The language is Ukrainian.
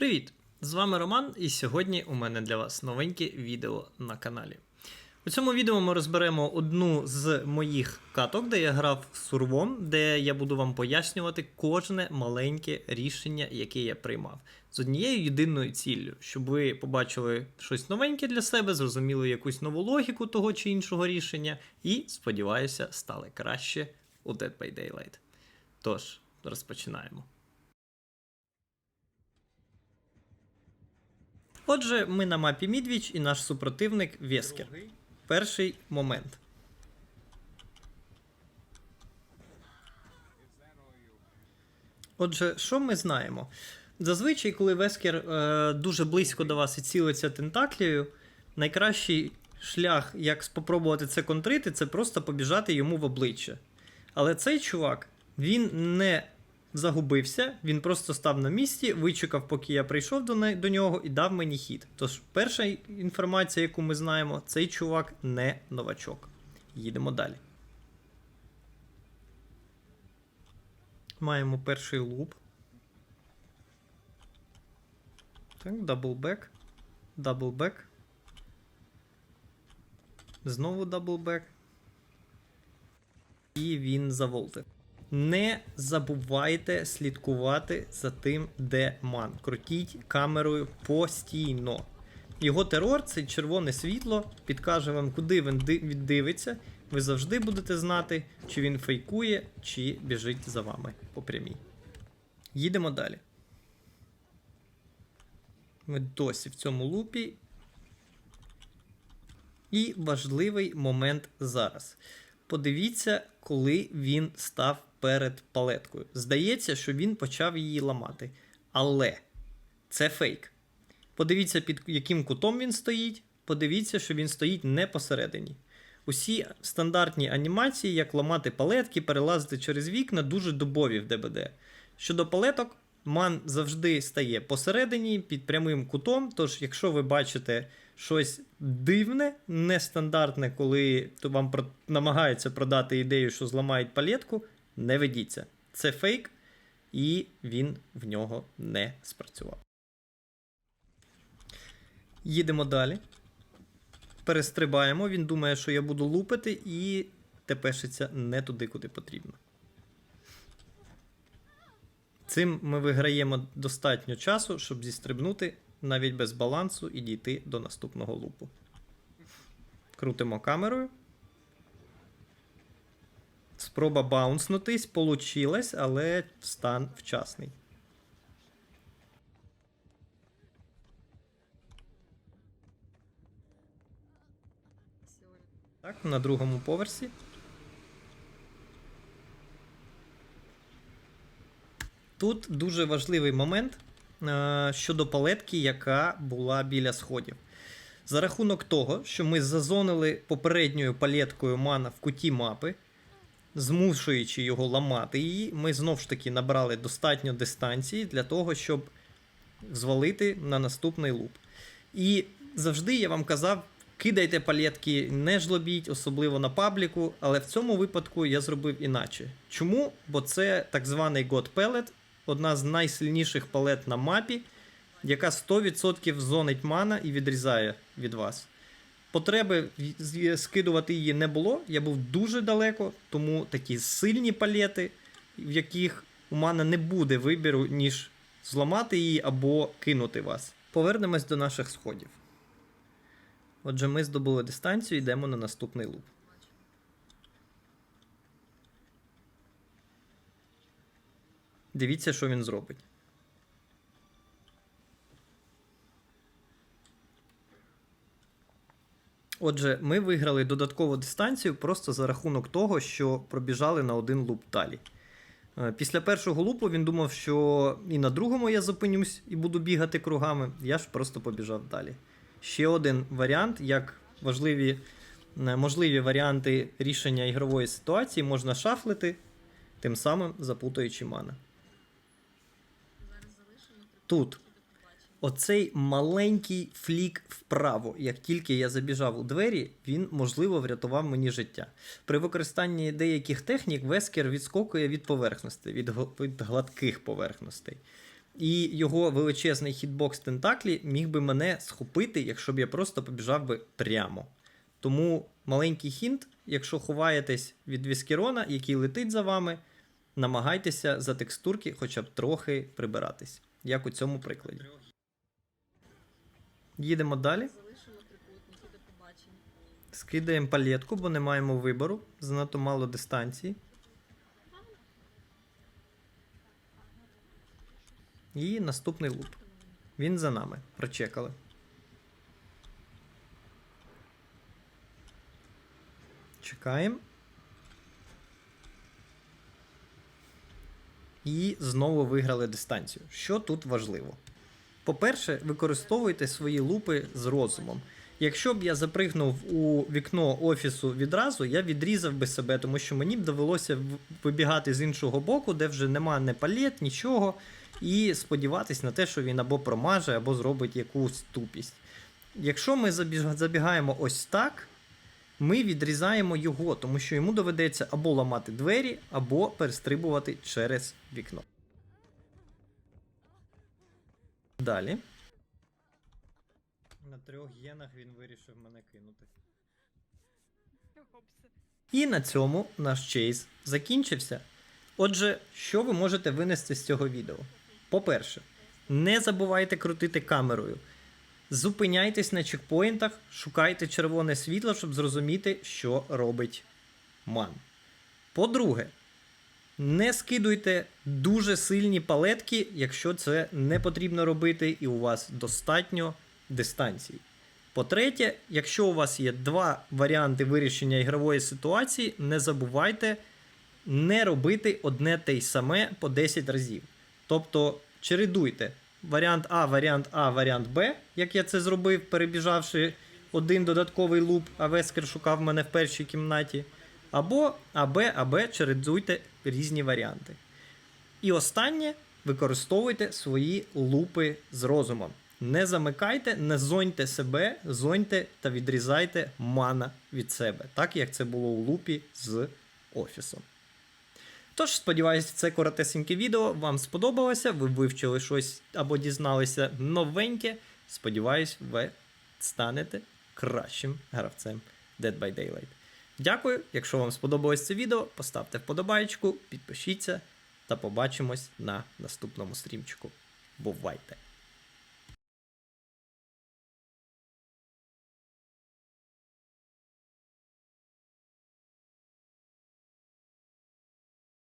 Привіт! З вами Роман, і сьогодні у мене для вас новеньке відео на каналі. У цьому відео ми розберемо одну з моїх каток, де я грав сурвом, де я буду вам пояснювати кожне маленьке рішення, яке я приймав. З однією єдиною ціллю, щоб ви побачили щось новеньке для себе, зрозуміли якусь нову логіку того чи іншого рішення, і, сподіваюся, стали краще у Dead by Daylight. Тож, розпочинаємо. Отже, ми на мапі Мідвіч і наш супротивник Вескер. Перший момент. Отже, що ми знаємо? Зазвичай, коли Вескер е, дуже близько до вас і цілиться тентаклею, найкращий шлях, як спробувати це контрити, це просто побіжати йому в обличчя. Але цей чувак, він не загубився, він просто став на місці, вичекав, поки я прийшов до, не, до нього і дав мені хід. Тож, перша інформація, яку ми знаємо, цей чувак не новачок. Їдемо далі. Маємо перший луп. Так, даблбек. Даблбек. Знову даблбек. І він заволтив. Не забувайте слідкувати за тим, де ман. Крутіть камерою постійно. Його терор це червоне світло, підкаже вам, куди він ди- віддивиться. Ви завжди будете знати, чи він фейкує, чи біжить за вами по прямій. Їдемо далі. Ми досі в цьому лупі. І важливий момент зараз. Подивіться, коли він став перед палеткою. Здається, що він почав її ламати. Але це фейк. Подивіться, під яким кутом він стоїть. Подивіться, що він стоїть не посередині. Усі стандартні анімації, як ламати палетки, перелазити через вікна, дуже дубові в ДБД. Щодо палеток, ман завжди стає посередині під прямим кутом. Тож, якщо ви бачите щось дивне, нестандартне, коли вам намагаються продати ідею, що зламають палетку, не ведіться. Це фейк, і він в нього не спрацював. Їдемо далі. Перестрибаємо. Він думає, що я буду лупити, і тепешиться не туди, куди потрібно. Цим ми виграємо достатньо часу, щоб зістрибнути навіть без балансу і дійти до наступного лупу. Крутимо камерою. Спроба баунснутись, получилась, але стан вчасний. Так, на другому поверсі. Тут дуже важливий момент е, щодо палетки, яка була біля сходів. За рахунок того, що ми зазонили попередньою палеткою мана в куті мапи, змушуючи його ламати її, ми знов ж таки набрали достатньо дистанції для того, щоб звалити на наступний луп. І завжди я вам казав, кидайте палетки, не жлобіть, особливо на пабліку, але в цьому випадку я зробив іначе. Чому? Бо це так званий God Pellet, одна з найсильніших палет на мапі, яка 100% зонить мана і відрізає від вас. Потреби скидувати її не було, я був дуже далеко, тому такі сильні палети, в яких у мана не буде вибіру, ніж зламати її або кинути вас. Повернемось до наших сходів. Отже, ми здобули дистанцію, йдемо на наступний луп. Дивіться, що він зробить. Отже, ми виграли додаткову дистанцію просто за рахунок того, що пробіжали на один луп далі. Е, Після першого лупу він думав, що і на другому я зупинюсь і буду бігати кругами. Я ж просто побіжав далі. Ще один варіант, як важливі, можливі варіанти рішення ігрової ситуації можна шафлити, тим самим запутуючи мана. Тут оцей маленький флік вправо, як тільки я забіжав у двері, він можливо врятував мені життя. При використанні деяких технік Вескер відскокує від поверхностей, від, від гладких поверхностей. і його величезний хітбокс Тентаклі міг би мене схопити, якщо б я просто побіжав би прямо. Тому маленький хінт, якщо ховаєтесь від Віскерона, який летить за вами, намагайтеся за текстурки хоча б трохи прибиратись, як у цьому прикладі. Їдемо далі. Скидаємо палетку, бо не маємо вибору. Занадто мало дистанції. І наступний луп. Він за нами. Прочекали. Чекаємо. І знову виграли дистанцію. Що тут важливо? По-перше, використовуйте свої лупи з розумом. Якщо б я запригнув у вікно офісу відразу, я відрізав би себе, тому що мені б довелося вибігати з іншого боку, де вже нема не палет, нічого, і сподіватись на те, що він або промаже, або зробить якусь тупість. Якщо ми забігаємо ось так, ми відрізаємо його, тому що йому доведеться або ламати двері, або перестрибувати через вікно. Далі. На трьох єнах він вирішив мене кинути. І на цьому наш чейз закінчився. Отже, що ви можете винести з цього відео? По-перше, не забувайте крутити камерою. Зупиняйтесь на чекпоінтах, шукайте червоне світло, щоб зрозуміти, що робить ман. По-друге, не скидуйте дуже сильні палетки, якщо це не потрібно робити, і у вас достатньо дистанції. По-третє, якщо у вас є два варіанти вирішення ігрової ситуації, не забувайте не робити одне те й саме по 10 разів. Тобто чередуйте варіант А, варіант А, варіант Б, як я це зробив, перебіжавши один додатковий луп, а Вескер шукав мене в першій кімнаті. Або АБ, АБ, чередуйте різні варіанти. І останнє використовуйте свої лупи з розумом. Не замикайте, не зоньте себе, зоньте та відрізайте мана від себе, так як це було у лупі з офісом. Тож, сподіваюся, це коротесеньке відео вам сподобалося. Ви вивчили щось або дізналися новеньке. Сподіваюсь, ви станете кращим гравцем Dead by Daylight. Дякую. Якщо вам сподобалось це відео, поставте вподобайку, підпишіться та побачимось на наступному стрімчику. Бувайте!